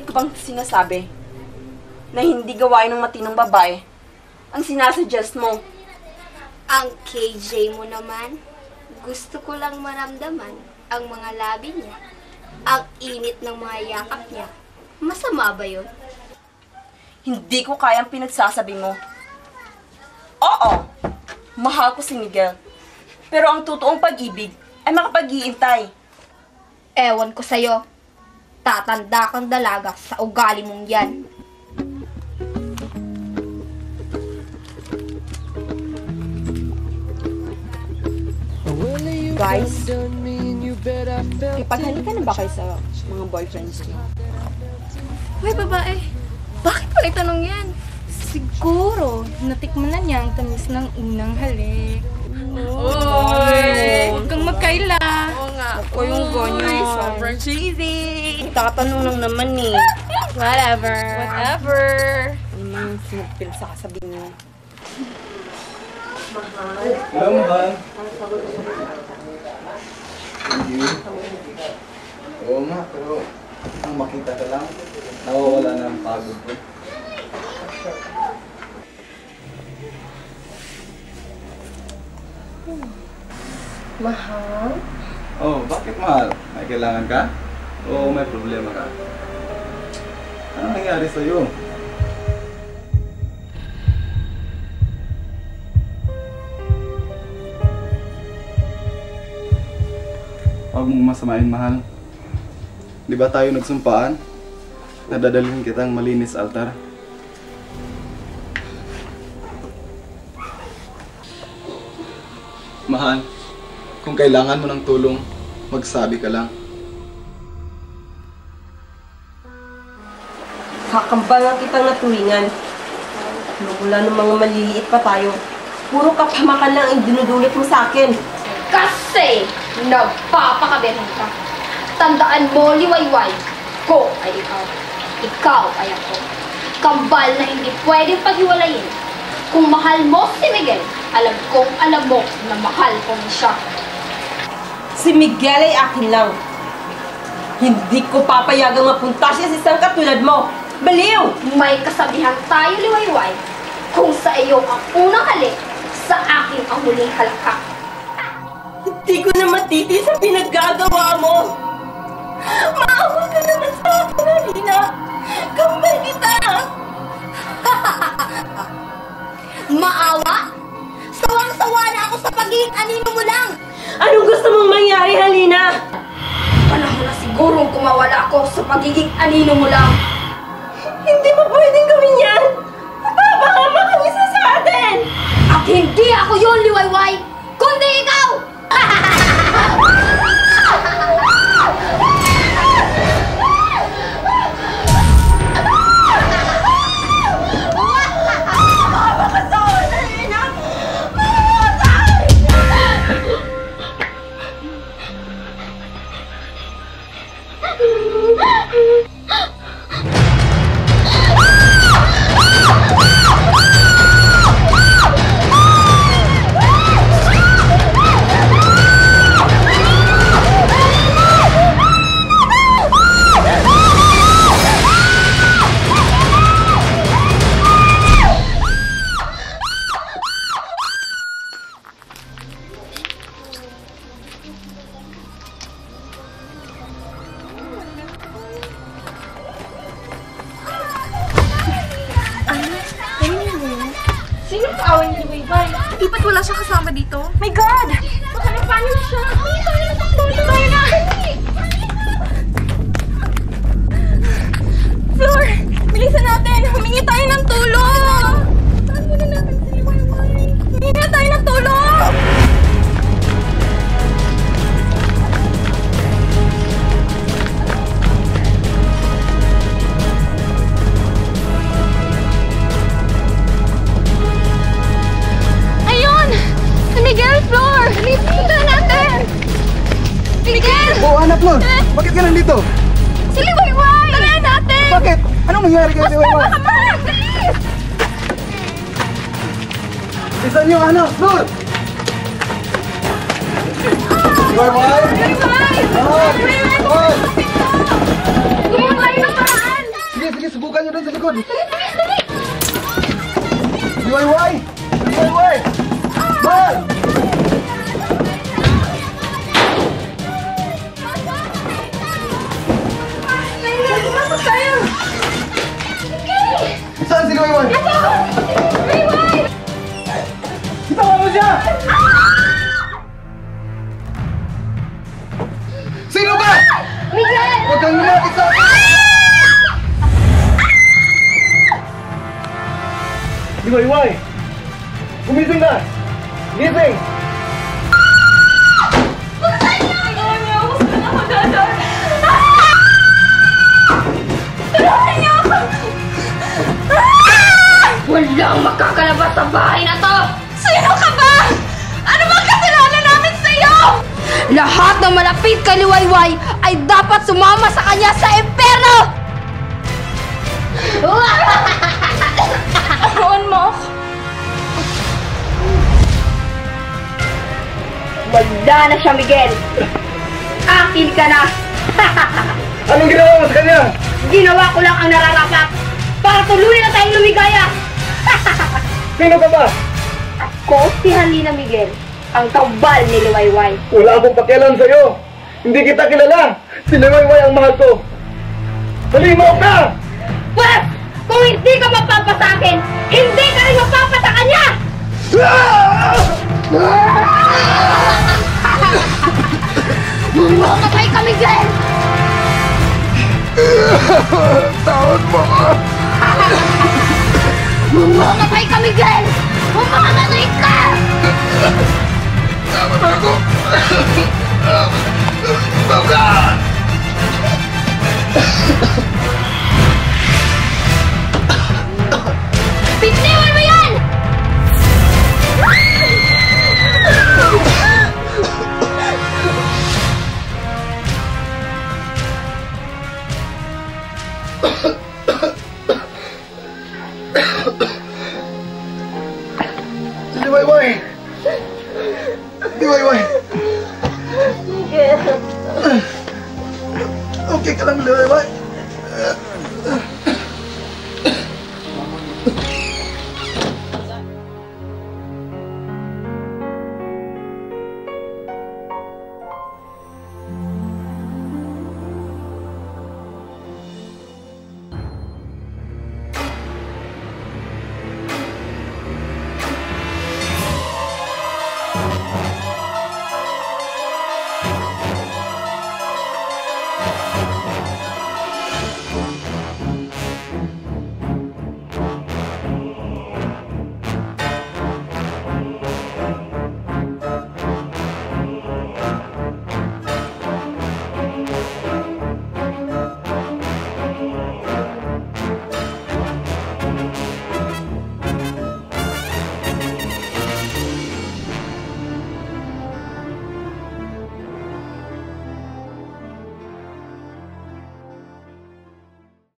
Ilang ulit ko bang sinasabi na hindi gawain ng matinong babae ang sinasuggest mo? Ang KJ mo naman, gusto ko lang maramdaman ang mga labi niya. Ang init ng mga yakap niya. Masama ba yun? Hindi ko kayang pinagsasabi mo. Oo, mahal ko si Miguel. Pero ang totoong pag-ibig ay makapag-iintay. Ewan ko sa'yo. Tatanda kang dalaga sa ugali mong yan. Guys, ipaghalikan na ba kayo sa mga boyfriends niyo? Hoy, babae. Bakit mo itanong yan? Siguro, natikman na niya ang tamis ng unang halik. Oy! Huwag kang magkaila. Oo nga. Ako yung ganyan. sobrang cheesy. Tatanong lang naman eh. Whatever. Whatever. Ano man yung sinagpil sa kasabi niyo? Mahal. Thank you. Oo nga, pero ang makita ka lang, nawawala na ang pagod ko. Mahal? Oh, bakit mahal? May kailangan ka? O may problema ka? Ano nangyari sa'yo? Huwag mong masamain, mahal. Di ba tayo nagsumpaan? Nadadalhin kitang malinis altar. Mahal, kung kailangan mo ng tulong, magsabi ka lang. Kakambalan kitang naturingan. Mula nung mga maliliit pa tayo, puro kapamakan lang ang dinudulot mo sa akin. Kasi nagpapakabihan ka. Tandaan mo, liwayway. Ko ay ikaw. Ikaw ay ako. Kambal na hindi pwedeng paghiwalayin. Kung mahal mo si Miguel, alam kong alam mo na mahal ko siya. Si Miguel ay akin lang. Hindi ko papayagang mapunta siya sa isang katulad mo. Baliw! May kasabihan tayo, liwayway. Kung sa iyo ang unang halik, sa akin ang huling halakak. Hindi ko na matiti sa pinaggagawa mo. Maawa ka naman sa akin, Alina. Kambal kita. Maawa? Sawang-sawa na ako sa pagiging anino mo lang. Anong gusto mong mangyari, Halina? Panahon na sigurong kumawala ako sa pagiging anino mo lang. Hindi mo pwedeng gawin yan. Mapapakama kang isa sa atin. At hindi ako yun, liwayway, kundi ikaw! Ba't wala siya kasama dito? My God! Baka nagpaano siya? Bakit ka nandito? Si Liwayway! Tara natin! Bakit? Anong nangyari kay Liwayway? Baka mahal! Bilis! Isa niyo, ano? Lord! Liwayway! Liwayway! Ah! Liwayway! Liwayway na likod! Liwayway! Liwayway! Mahal! Saan si Liwayway? Itawa mo siya! Sino ba? Miguel! Huwag kang lumapit sa akin! Liwayway! Gumising na! Gising! Walang makakalabas sa bahay na to! Sino ka ba? Ano bang kasalanan namin sa'yo? Lahat ng malapit kay Liwayway ay dapat sumama sa kanya sa impyerno! Turuan mo ako. Wala na siya, Miguel! Akin ka na! Anong ginawa mo sa kanya? Ginawa ko lang ang nararapat para tuluyan na tayong lumigaya! Sino ka ba? Ako si Halina Miguel, ang kambal ni Liwayway. Wala akong pakialam sa'yo! Hindi kita kilala! Si Liwayway ang mahal ko! Halimaw ka! Pwes! Kung hindi ka mapapa sa akin, hindi ka rin mapapa sa kanya! Mamatay ka, Miguel! Tawad mo! Mamatay ka, Miguel! Mamamatay ka! Tawad ako! Bitiwan Liwayway! Liwayway! Okay ka lang, Liwayway?